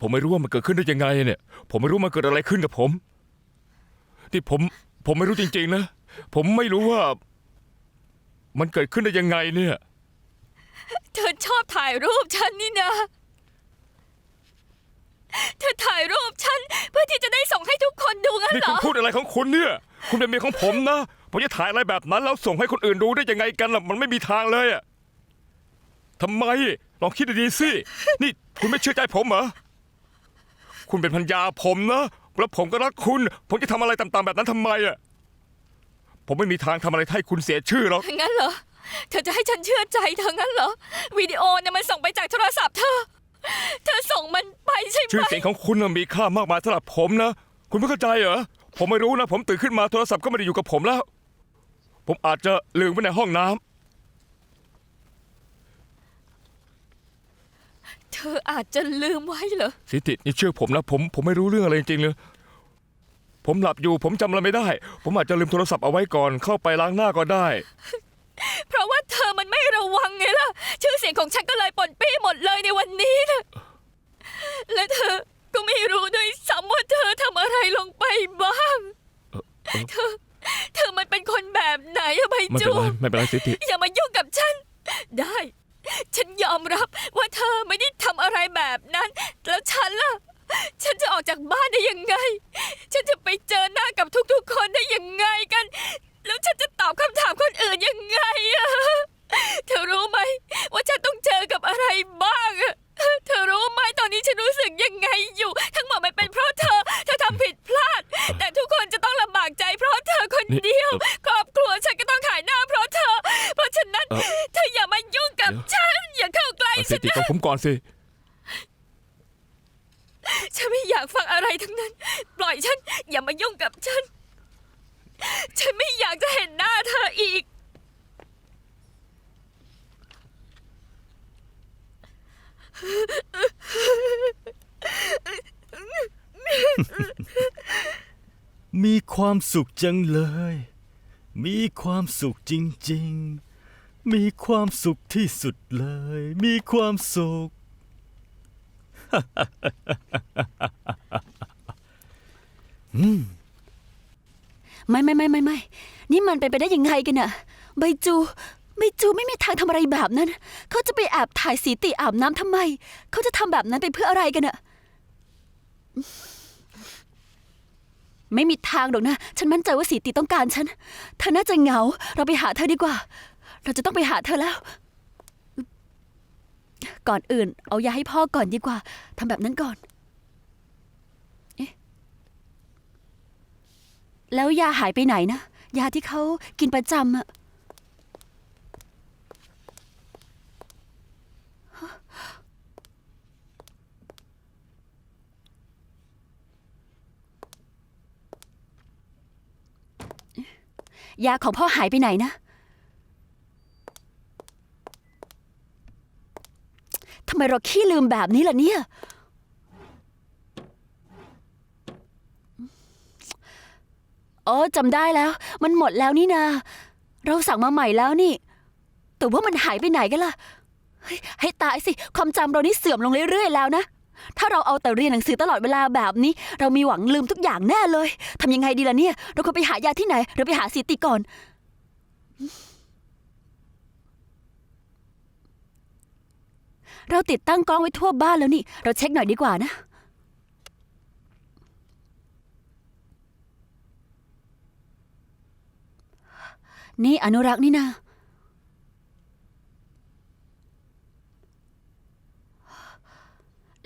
ผมไม่รู้ว่ามันเกิดขึ้นได้ยังไงเนี่ย ผมไม่รู้มันเกิดอะไรขึ้นกับผม ที่ผม ผมไม่รู้จริง ๆ นะ ผมไม่รู้ว่า มันเกิดขึ้นได้ยังไงเนี่ย เธอชอบถ่ายรูปฉันนี่นะ เธอถ่ายรูปฉันเพื่อที่จะได้ส่งให้ทุกคนดูงั้นนี่เหรคุณอ พูดอะไรของคุณเนี่ย คุณเป็นเมียของผมนะ ผมจะถ่ายอะไรแบบนั้นแล้วส่งให้คนอื่นดูได้ยังไงกันล่ะ มันไม่มีทางเลยอะทำไม ลองคิดดีๆสิ นี่คุณไม่เชื่อใจผมเหรอ คุณเป็นพันยาผมนะ แล้วผมก็รักคุณ ผมจะทำอะไรต่างๆแบบนั้นทำไมอะผมไม่มีทางทำอะไรให้คุณเสียชื่อหรอก งั้นเหรอ เธอจะให้ฉันเชื่อใจเธองั้นเหรอ วิดีโอเนี่ยมันส่งไปจากโทรศัพท์เธอ เธอส่งมันไปใช่ไหชื่อมเสียงของคุณน่ะมีค่ามากมายสำหรับผมนะ คุณไม่เข้าใจเหรอ ผมไม่รู้นะ ผมตื่นขึ้นมาโทรศัพท์ก็ไม่ได้อยู่กับผมแล้ว ผมอาจจะลืมไว้ในห้องน้ำ เธออาจจะลืมไว้เหรอ สิตินี่เชื่อผมนะผมผมไม่รู้เรื่องอะไรจริงๆเลย ผมหลับอยู่ผมจำอะไรไม่ได้ ผมอาจจะลืมโทรศัพท์เอาไว้ก่อนเข้าไปล้างหน้าก็ได้ เพราะว่าเธอมันไม่ระวังไงล่ะ ชื่อเสียงของฉันก็เลยปนปี้หมดเลยในวันนี้นะและเธอก็ไม่รู้ด้วยซ้ำว่าเธอทำอะไรลงไปบ้าง เธอ เธอมันเป็นคนแบบไหนอะใบไม่เป็จูนไรไม่เป็นไรสิติ อย่ามายุ่งกับฉัน ได้ฉันย อมรับว่าเธอไม่ได้ทำอะไรแบบนั้น แล้วฉันล่ะ ฉันจะออกจากบ้านได้ยังไง ฉันจะไปเจอหน้ากับทุกๆคนได้ยังไงกัน อนสิ ฉันไม่อยากฟังอะไรทั้งนั้น ปล่อยฉัน อย่ามายุ่งกับฉัน ฉันไม่อยากจะเห็นหน้าเธออีก มีความสุขจังเลย มีความสุขจริง ๆ มีความสุขที่สุดเลย มีความสุขไม่ไม่ไม่ไม่ไม่ นี่มันเป็นไปได้ยังไงกันน่ะ ใบจูใบจูไม่มีทางทำอะไรแบบนั้น เขาจะไปแอบถ่ายสีติอาบน้ำทำไม เขาจะทำแบบนั้นไปเพื่ออะไรกันน่ะ ไม่มีทางหรอกนะ ฉันมั่นใจว่าสีติต้องการฉัน เธอน่าจะเหงา เราไปหาเธอดีกว่า เราจะต้องไปหาเธอแล้ว ก่อนอื่น เอายาให้พ่อก่อนดีกว่าทำแบบนั้นก่อนแล้วยาหายไปไหนนะ ยาที่เขากินประจำอะยาของพ่อหายไปไหนนะำไมเราขี้ลืมแบบนี้ล่ะเนี่ยอ๋อจำได้แล้ว มันหมดแล้วนี่นา เราสั่งมาใหม่แล้วนี่ แต่ว่ามันหายไปไหนกันล่ะ เฮ้ยให้ตายสิ ความจำเรานี่เสื่อมลงเรื่อยๆแล้วนะ ถ้าเราเอาแต่เรียนหนังสือตลอดเวลาแบบนี้ เรามีหวังลืมทุกอย่างแน่เลยทำยังไงดีล่ะเนี่ย เราควรไปหายาที่ไหนเราไปหาสีติก่อน เราติดตั้งกล้องไว้ทั่วบ้านแล้วนี่ เราเช็คหน่อยดีกว่านะ นี่อนุรักษ์นี่นา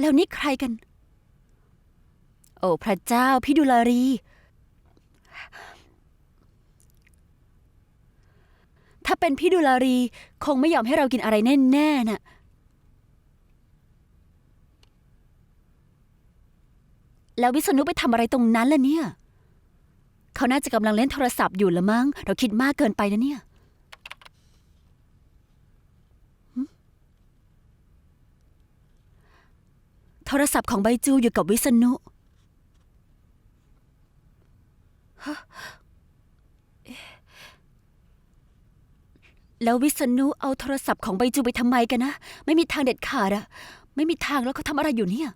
แล้วนี่ใครกัน โอ้พระเจ้าพี่ดุลารี ถ้าเป็นพี่ดุลารี คงไม่ยอมให้เรากินอะไรแน่ๆน่ะ แล้ววิษณุไปทำอะไรตรงนั้นล่ะเนี่ย เขาน่าจะกำลังเล่นโทรศัพท์อยู่ละมั้ง เราคิดมากเกินไปนะเนี่ย โทรศัพท์ของใบจูอยู่กับวิษณุแล้ววิษณุเอาโทรศัพท์ของใบจูไปทำไมกันนะ ไม่มีทางเด็ดขาดอะไม่มีทางแล้วเขาทำอะไรอยู่เนี่ย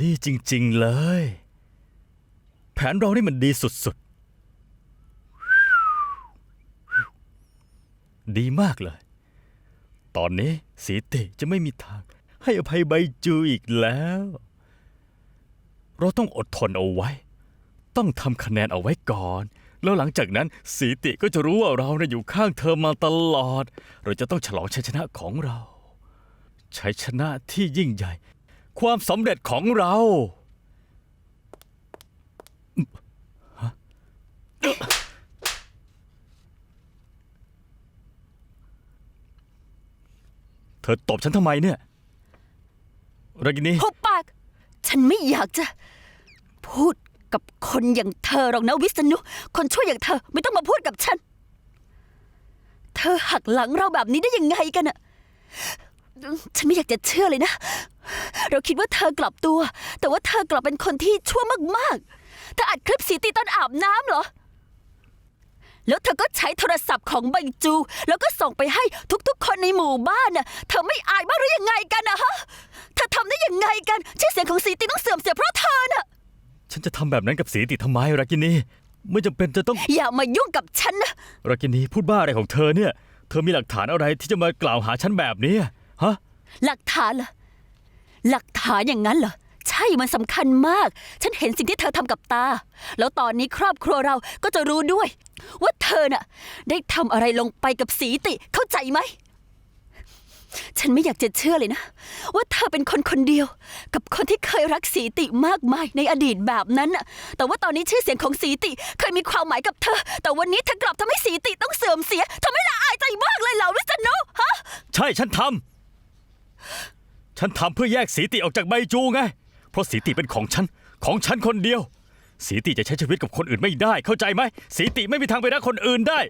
ดีจริง ๆ เลย แผนเรานี่มันดีสุด ๆ ดีมากเลย ตอนนี้สีติจะไม่มีทาง ให้อภัยใบจูอีกแล้ว เราต้องอดทนเอาไว้ ต้องทำคะแนนเอาไว้ก่อน แล้วหลังจากนั้นสีติก็จะรู้ว่าเรานะอยู่ข้างเธอมาตลอด เราจะต้องฉลองชัยชนะของเราชัยชนะที่ยิ่งใหญ่ ความสำเร็จของเราเธอตบฉันทำไมเนี่ยรากินีหุบ ฉันไม่อยากจะ พูดกับคนอย่างเธอหรอกนะวิษณุ คนชั่วอย่างเธอไม่ต้องมาพูดกับฉัน เธอหักหลังเราแบบนี้ได้ยังไงกันอะฉันไม่อยากจะเชื่อเลยนะ เราคิดว่าเธอกลับตัว แต่ว่าเธอกลับเป็นคนที่ชั่วมากๆเธออัดคลิปสีตีตอนอาบน้ำเหรอ แล้วเธอก็ใช้โทรศัพท์ของใบจู แล้วก็ส่งไปให้ทุกๆ คนในหมู่บ้านน่ะ เธอไม่อายบ้างหรือยังไงกันนะฮะ เธอทำได้ยังไงกัน ชื่อเสียงของสีตีต้องเสื่อมเสียเพราะเธอน่ะ ฉันจะทำแบบนั้นกับสีติทำไมรากินีไม่จำเป็นจะต้องอย่ามายุ่งกับฉันนะ รากินีพูดบ้าอะไรของเธอเนี่ย เธอมีหลักฐานอะไรที่จะมากล่าวหาฉันแบบนี้ฮะ หลักฐานเหรอ หลักฐานอย่างนั้นเหรอ ใช่มันสำคัญมาก ฉันเห็นสิ่งที่เธอทำกับตา แล้วตอนนี้ครอบครัวเราก็จะรู้ด้วย ว่าเธอน่ะ ได้ทำอะไรลงไปกับสีติเข้าใจไหม ฉันไม่อยากจะเชื่อเลยนะ ว่าเธอเป็นคนคนเดียว กับคนที่เคยรักสีติมากมายในอดีตแบบนั้นน่ะแต่ว่าตอนนี้ชื่อเสียงของสีติเคยมีความหมายกับเธอ แต่วันนี้เธอกลับทำให้สีติต้องเสื่อมเสียทำให้ละอายใจมากเลยเหล่าวิษณุฮะ ใช่ฉันทำฉันทำเพื่อแยกสีติออกจากใบจูไง เพราะสีติเป็นของฉัน ของฉันคนเดียว สีติจะใช้ชีวิตกับคนอื่นไม่ได้ เข้าใจไหม สีติไม่มีทางไปรักคนอื่นได้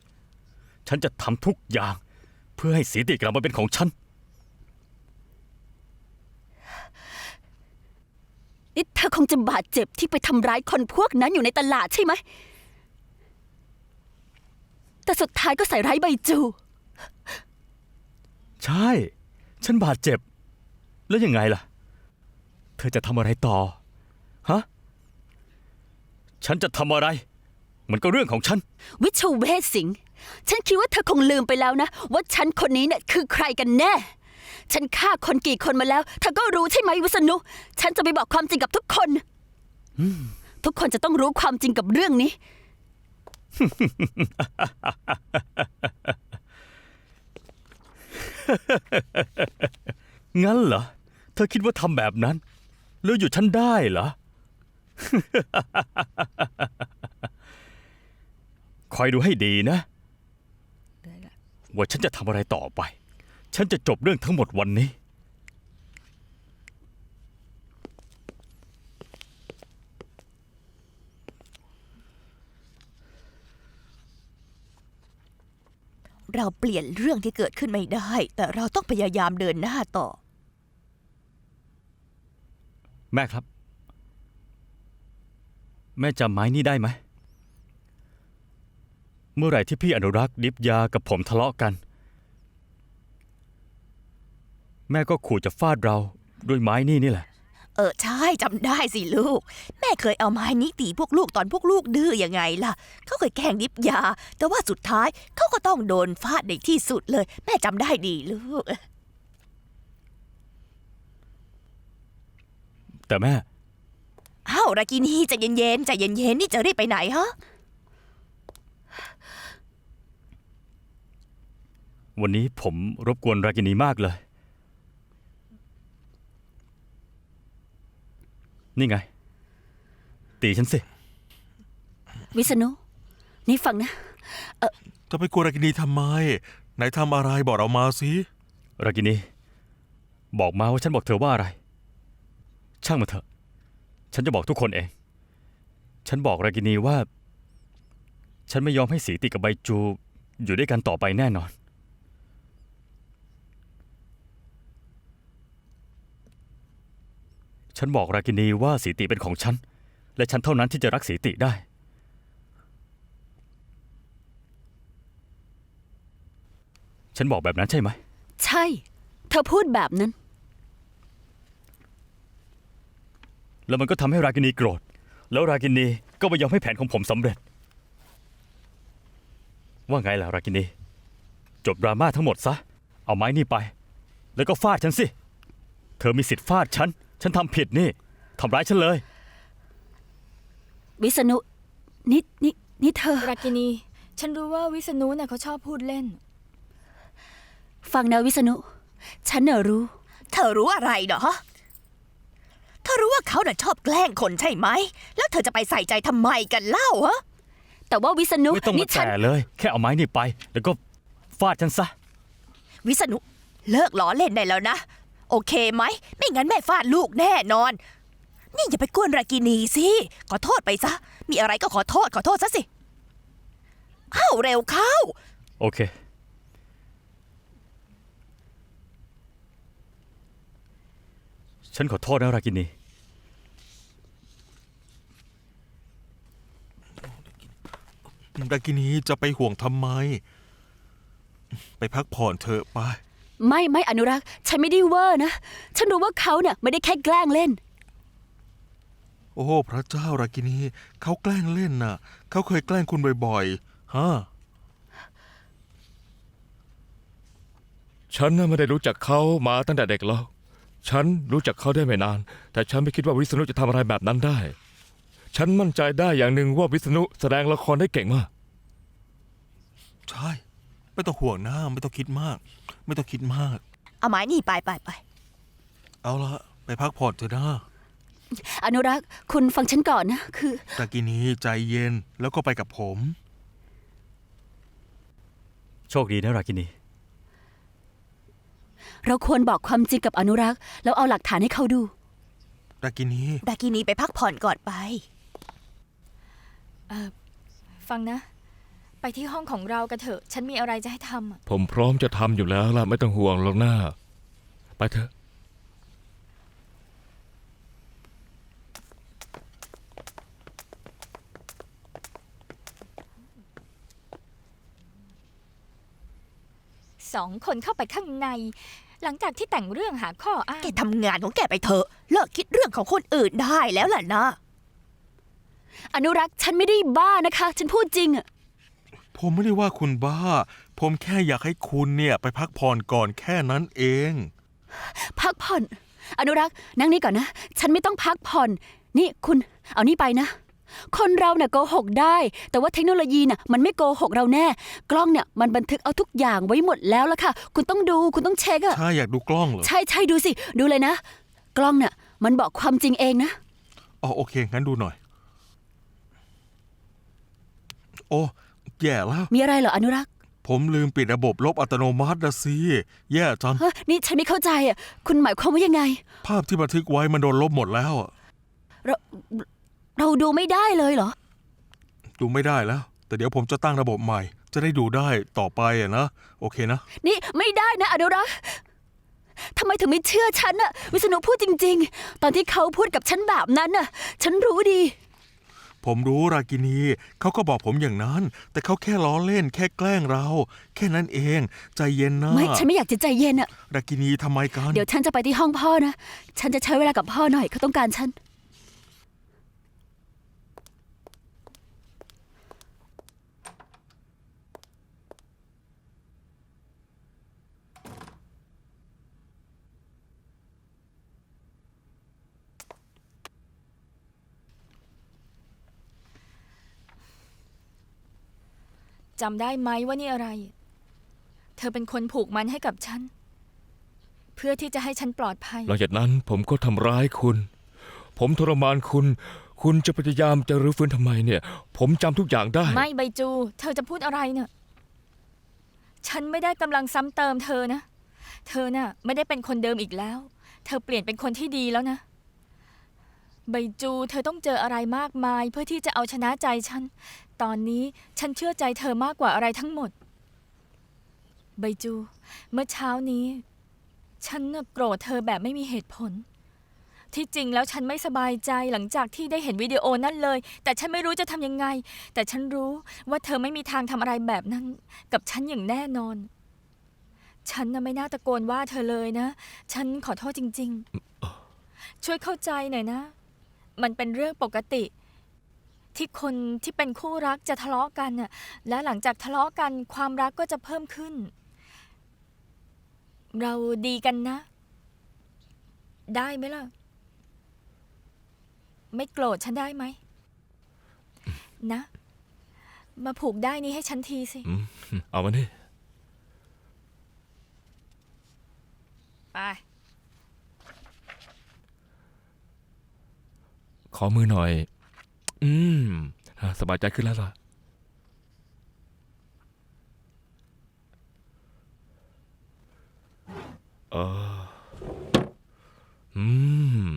ฉันจะทำทุกอย่าง เพื่อให้สีติกลับมาเป็นของฉัน นี่เธอคงจะบาดเจ็บที่ไปทำร้ายคนพวกนั้นอยู่ในตลาดใช่ไหม แต่สุดท้ายก็ใส่ร้ายใบจู ใช่ ฉันบาดเจ็บ แล้วยังไงล่ะ เธอจะทำอะไรต่อ ฮะ ฉันจะทำอะไร มันก็เรื่องของฉัน วิชเวทสิงห์ฉันคิดว่าเธอคงลืมไปแล้วนะ ว่าฉันคนนี้เนี่ยคือใครกันแน่ ฉันฆ่าคนกี่คนมาแล้ว เธอก็รู้ใช่ไหมวิษณุ ฉันจะไปบอกความจริงกับทุกคน ทุกคนจะต้องรู้ความจริงกับเรื่องนี้ งั้นเหรอ เธอคิดว่าทำแบบนั้นแล้วอยู่ฉันได้เหรอ คอยดูให้ดีนะว่าฉันจะทำอะไรต่อไป ฉันจะจบเรื่องทั้งหมดวันนี้ เราเปลี่ยนเรื่องที่เกิดขึ้นไม่ได้ แต่เราต้องพยายามเดินหน้าต่อ แม่ครับ แม่จำไม้นี่ได้ไหม เมื่อไหร่ที่พี่อนุรักษ์ดิบยากับผมทะเลาะกัน แม่ก็ขู่จะฟาดเราด้วยไม้นี่นี่แหละ เออใช่จำได้สิลูก แม่เคยเอาไม้นี้ตีพวกลูกตอนพวกลูกดื้อยังไงล่ะ เขาเคยแกล้งดิบยา แต่ว่าสุดท้ายเขาก็ต้องโดนฟาดในที่สุดเลย แม่จำได้ดีลูก แต่แม่ อ้าวรากินีใจเย็นๆใจเย็นๆนี่จะรีบไปไหนฮะ วันนี้ผมรบกวนรากินีมากเลย นี่ไง ตีฉันสิ วิษณุนี่ฟังนะ จะไปกลัวรากินีทำไม ไหนทำอะไรบอกเรามาสิ รากินี บอกมาว่าฉันบอกเธอว่าอะไร ช่างมันเถอะ ฉันจะบอกทุกคนเอง ฉันบอกรากินีว่า ฉันไม่ยอมให้สีติกับใบจู อยู่ด้วยกันต่อไปแน่นอน ฉันบอกรากินีว่าสีติเป็นของฉัน และฉันเท่านั้นที่จะรักสีติได้ ฉันบอกแบบนั้นใช่ไหม ใช่ เธอพูดแบบนั้น แล้วมันก็ทำให้รากินีโกรธ แล้วรากินีก็ไม่ยอมให้แผนของผมสำเร็จ ว่าไงล่ะรากินี จบดราม่าทั้งหมดซะ เอาไม้นี่ไป แล้วก็ฟาดฉันสิ เธอมีสิทธิ์ฟาดฉัน ฉันทำผิดนี่ทำร้ายฉันเลย วิษณุนี่นี่นี่เธอ รากินี ฉันรู้ว่าวิษณุเนี่ยเขาชอบพูดเล่น ฟังนะวิษณุ ฉันเน่ะรู้ เธอรู้อะไรเหรอ เธอรู้ว่าเขาน่ะชอบแกล้งคนใช่ไหม แล้วเธอจะไปใส่ใจทำไมกันเล่าฮะ แต่ว่าวิษณุไม่ต้องนี่มาฉัน แต่เลย แค่เอาไม้นี่ไป แล้วก็ฟาดฉันซะ วิษณุเลิกล้อเล่นได้แล้วนะ โอเคไหม ไม่งั้นแม่ฟาดลูกแน่นอน นี่อย่าไปกวนรากินีสิ ขอโทษไปซะ มีอะไรก็ขอโทษขอโทษซะสิเข้าเร็วเข้า โอเค ฉันขอโทษนะรากินี รากินีจะไปห่วงทำไม ไปพักผ่อนเถอะไป ไม่ไม่อนุรักษ์ฉันไม่ได้เวอร์นะ ฉันรู้ว่าเขาเนี่ยไม่ได้แค่แกล้งเล่น โอ้พระเจ้ารากินีเขาแกล้งเล่นน่ะ เขาเคยแกล้งคุณบ่อยๆฮะฉันน่ะไม่ได้รู้จักเขามาตั้งแต่เด็กแล้ว ฉันรู้จักเขาได้ไม่นาน แต่ฉันไม่คิดว่าวิษณุจะทำอะไรแบบนั้นได้ ฉันมั่นใจได้อย่างหนึ่งว่าวิษณุแสดงละครได้เก่งมาก ใช่ ไม่ต้องห่วงนะไม่ต้องคิดมาก ไม่ต้องคิดมาก เอาไม้นี่ไปไปไปเอาละไปพักผ่อนเถอะนะอนุรักษ์คุณฟังฉันก่อนนะ คือรากินีใจเย็นแล้วก็ไปกับผม โชคดีนะรากินี เราควรบอกความจริงกับอนุรักษ์ แล้วเอาหลักฐานให้เขาดูรากินีรากินีไปพักผ่อนก่อนไป ฟังนะ ไปที่ห้องของเรากันเถอะ ฉันมีอะไรจะให้ทำอะผมพร้อมจะทำอยู่แล้วล่ะ ไม่ต้องห่วงหรอกหน้า ไปเถอะ สองคนเข้าไปข้างใน หลังจากที่แต่งเรื่องหาข้ออ้าง แกทำงานของแกไปเถอะ เลิกคิดเรื่องของคนอื่นได้แล้วล่ะนะ อนุรักษ์ฉันไม่ได้บ้านะคะ ฉันพูดจริงอะผมไม่ได้ว่าคุณบ้า ผมแค่อยากให้คุณเนี่ยไปพักผ่อนก่อนแค่นั้นเอง พักผ่อน อนุรักษ์นั่งนี่ก่อนนะ ฉันไม่ต้องพักผ่อน นี่คุณเอานี่ไปนะ คนเราเนี่ยโกหกได้ แต่ว่าเทคโนโลยีน่ะมันไม่โกหกเราแน่ กล้องเนี่ยมันบันทึกเอาทุกอย่างไว้หมดแล้วละค่ะ คุณต้องดูคุณต้องเช็คอะใช่อยากดูกล้องเหรอ ใช่ใช่ดูสิ ดูเลยนะ กล้องเนี่ยมันบอกความจริงเองนะ อ๋อโอเค งั้นดูหน่อย โอ้แย่แล้ว มีอะไรเหรออนุรักษ์ผมลืมปิดระบบลบอัตโนมัตินะสิ แย่จัง เฮ้ยนี่ฉันไม่เข้าใจอะ คุณหมายความว่ายังไง ภาพที่บันทึกไว้มันโดนลบหมดแล้วอะเราเราดูไม่ได้เลยเหรอ ดูไม่ได้แล้ว แต่เดี๋ยวผมจะตั้งระบบใหม่ จะได้ดูได้ต่อไปอะนะ โอเคนะ นี่ไม่ได้นะอนุรักษ์ทำไมถึงไม่เชื่อฉันน่ะ วิษณุพูดจริง ๆ ตอนที่เขาพูดกับฉันแบบนั้นน่ะ ฉันรู้ดี ผมรู้รากินีเขาก็บอกผมอย่างนั้น แต่เขาแค่ล้อเล่น แค่แกล้งเรา แค่นั้นเอง ใจเย็นนะไม่ฉันไม่อยากจะใจเย็นอะรากินีทำไมกัน เดี๋ยวฉันจะไปที่ห้องพ่อนะ ฉันจะใช้เวลากับพ่อหน่อยเขาต้องการฉัน จำได้ไหมว่านี่อะไร เธอเป็นคนผูกมันให้กับฉัน เพื่อที่จะให้ฉันปลอดภัย หลังจากนั้นผมก็ทำร้ายคุณ ผมทรมานคุณ คุณจะพยายามจะรื้อฟื้นทำไมเนี่ย ผมจำทุกอย่างได้ ไม่ใบจู เธอจะพูดอะไรเนี่ยฉันไม่ได้กำลังซ้ำเติมเธอนะ เธอน่ะ ไม่ได้เป็นคนเดิมอีกแล้ว เธอเปลี่ยนเป็นคนที่ดีแล้วนะ ใบจู เธอต้องเจออะไรมากมาย เพื่อที่จะเอาชนะใจฉัน ตอนนี้ฉันเชื่อใจเธอมากกว่าอะไรทั้งหมด ใบจู เมื่อเช้านี้ ฉันน่ะโกรธเธอแบบไม่มีเหตุผล ที่จริงแล้วฉันไม่สบายใจหลังจากที่ได้เห็นวิดีโอนั่นเลย แต่ฉันไม่รู้จะทำยังไง แต่ฉันรู้ว่าเธอไม่มีทางทำอะไรแบบนั้น กับฉันอย่างแน่นอน ฉันน่ะไม่น่าตะโกนว่าเธอเลยนะ ฉันขอโทษจริง ๆ ช่วยเข้าใจหน่อยนะ มันเป็นเรื่องปกติ ที่คนที่เป็นคู่รักจะทะเลาะกันน่ะและหลังจากทะเลาะกันความรักก็จะเพิ่มขึ้น เราดีกันนะ ได้ไหมล่ะ ไม่โกรธฉันได้ไหม นะ มาผูกได้นี้ให้ฉันทีสิ อืมเอามานี่ ไป ขอมือหน่อย อืมอะสบายใจขึ้นแล้วล่ะ เออ อืม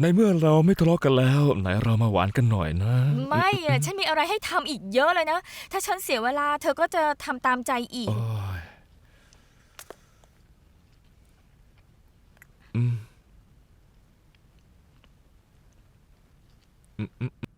ในเมื่อเราไม่ทะเลาะกันแล้ว ไหนเรามาหวานกันหน่อยนะ ไม่อะฉันมีอะไรให้ทำอีกเยอะเลยนะ ถ้าฉันเสียเวลา เธอก็จะทำตามใจอีก โอ้ยอืม อืม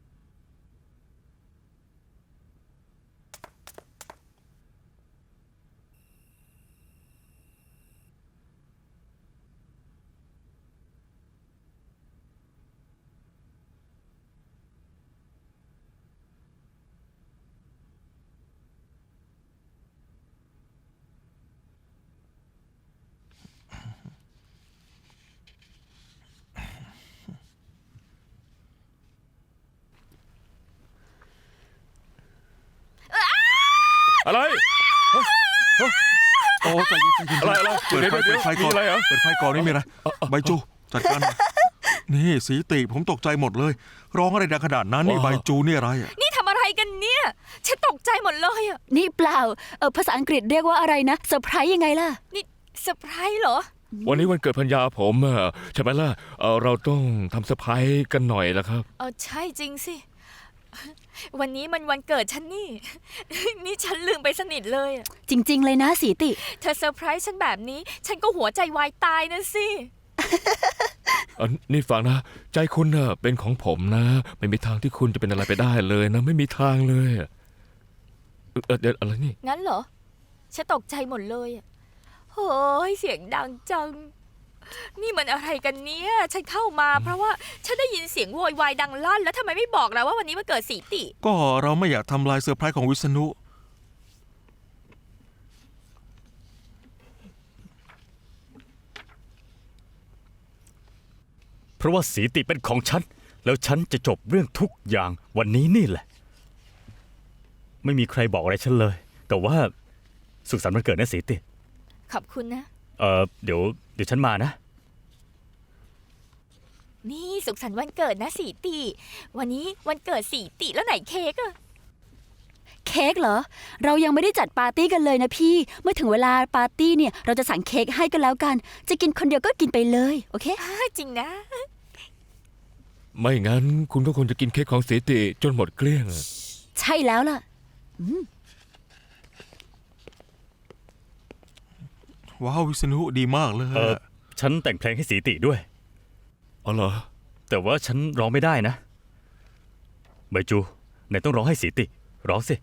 อืมอะไรโอ้ใจเย็นๆอะไรอะไรเปิดไฟเดี๋เปิยวดไฟเดี๋ยวก่อนมีอะไรเหรอเปิดไฟก่อนนี่มีอะไรใบจูจัดการหน่อยนี่สีติผมตกใจหมดเลย ร้องอะไรดังขนาดนั้นนี่ว้าวใบจูนี่อะไรอะนี่ทำอะไรกันเนี่ยฉันตกใจหมดเลยอะนี่เปล่าเออภาษาอังกฤษเรียกว่าอะไรนะเซอร์ไพรส์ยังไงล่ะนี่เซอร์ไพรส์เหรอวันนี้วันเกิดพัญญาผมอะใช่ไหมล่ะเอ่อเราต้องทำเซอร์ไพรส์กันหน่อยละครับเออใช่จริงสิ วันนี้มันวันเกิดฉันนี่ นี่ฉันลืมไปสนิทเลยอะจริง ๆ เลยนะสีติ เธอเซอร์ไพรส์ฉันแบบนี้ ฉันก็หัวใจวายตายนะสิ อันนี่ฟังนะ ใจคุณน่ะเป็นของผมนะ ไม่มีทางที่คุณจะเป็นอะไรไปได้เลยนะ ไม่มีทางเลยอะเอ่อเอ่อเดี๋ยวอะไรนี่ งั้นเหรอ ฉันตกใจหมดเลยอะโอ้ยเสียงดังจัง นี่มันอะไรกันเนี่ย ฉันเข้ามาเพราะว่าฉันได้ยินเสียงโวยวายดังลั่น แล้วทำไมไม่บอกเราว่าวันนี้มันเกิดสีติ ก็เราไม่อยากทำลายเซอร์ไพรส์ของวิษณุ เพราะว่าสีติเป็นของฉัน แล้วฉันจะจบเรื่องทุกอย่างวันนี้นี่แหละ ไม่มีใครบอกอะไรฉันเลย แต่ว่าสุขสันต์วันเกิดนะสีติ ขอบคุณนะ เออเดี๋ยวเดี๋ยวฉันมานะ นี่สุขสันต์วันเกิดนะสีติ วันนี้วันเกิดสีติแล้วไหนเค้กอะเค้กเหรอ เรายังไม่ได้จัดปาร์ตี้กันเลยนะพี่ เมื่อถึงเวลาปาร์ตี้เนี่ยเราจะสั่งเค้กให้กันแล้วกัน จะกินคนเดียวก็กินไปเลย โอเค อ้าจริงนะ ไม่งั้นคุณก็คงจะกินเค้กของเสติจนหมดเกลี้ยงอะ ใช่แล้วล่ะ ว้าววิษณุดีมากเลยเออฉันแต่งเพลงให้สีติด้วย อ๋อเหรอ แต่ว่าฉันร้องไม่ได้นะใบจูไหนต้องร้องให้สีติร้องสิ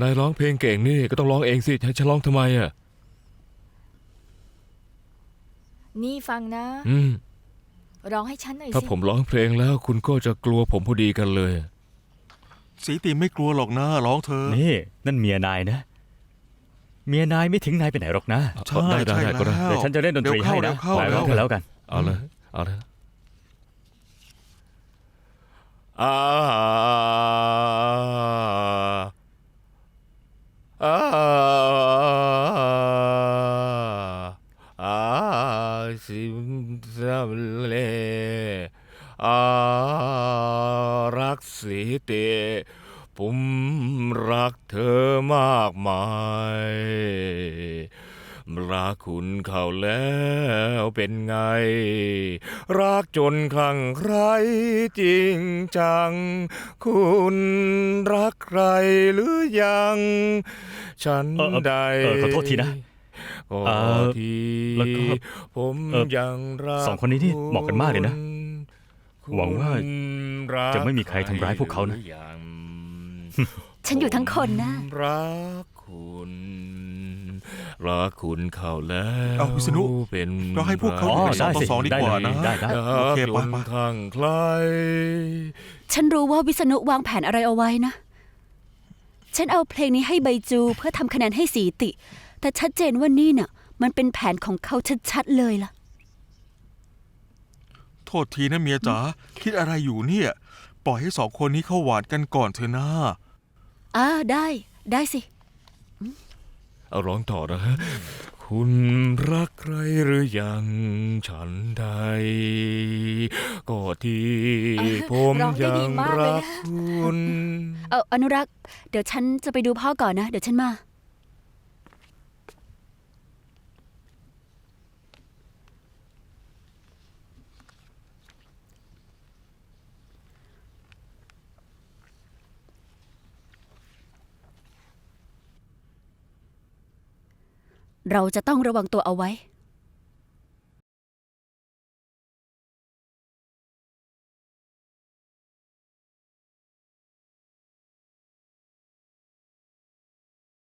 นายร้องเพลงเก่งนี่ก็ต้องร้องเองสิให้ฉันร้องทำไมอะ นี่ฟังนะ อืม ร้องให้ฉันหน่อยถ้าสิ ผมร้องเพลงแล้วคุณก็จะกลัวผมพอดีกันเลย สีติไม่กลัวหรอกนะร้องเธอะนี่ นั่นเมียนายนะ เมียนายไม่ทิ้งนายไปไหนหรอกนะใช่ได้ได้ใช่ได้ก็ได้ แล้ว เดี๋ยวฉันจะเล่นดนตรีให้นะเดี๋ยวเข้าไปเดี๋ยวร้องเข้า กันแล้วกัน เอาเลยเอาเลยอ่าอ่าอ่าสิสามเลอารักสีเต ผมรักเธอมากมาย รักคุณ เขาแล้วเป็นไง รักจนคลั่งใครจริงจัง คุณรักใครหรือยัง ฉันเอ่อเอ่อได้เอ่อขอโทษทีนะ ขอเอ่อทีแล้วก็ผมเอ่อยังรักสองคนนี้นี่เหมาะกันมากเลยนะคุณหวังว่ารักจะไม่มีใครทำร้ายพวกเขานะหรือยังฉันอยู่ทั้งคนนะผมรักคุณ รักคุณเข้าแล้วเอาวิษณุ เป็นเราให้พวกเขาอ๋ออยู่กันสองต่อได้สิสองดีกว่านะได้เลยได้ได้ โอเครักไปจนไป ข้างใคร ฉันรู้ว่าวิษณุวางแผนอะไรเอาไว้นะ ฉันเอาเพลงนี้ให้ใบจูเพื่อทำคะแนนให้สีติ แต่ชัดเจนว่านี่น่ะ มันเป็นแผนของเขาชัดๆเลยล่ะ โทษทีนะเมียจ๋าคิดอะไรอยู่เนี่ย ปล่อยให้สองคนนี้เข้าหวานกันก่อนเถอะนะ อ่าได้ ได้สิ เอาร้องต่อนะฮะคุณรักใครหรือยังฉันใดก็ที่เออผมร้องได้ยัดีงมากเลยรันะกคุณ เอออนุรักษ์ เดี๋ยวฉันจะไปดูพ่อก่อนนะ เดี๋ยวฉันมา เราจะต้องระวังตัวเอาไว้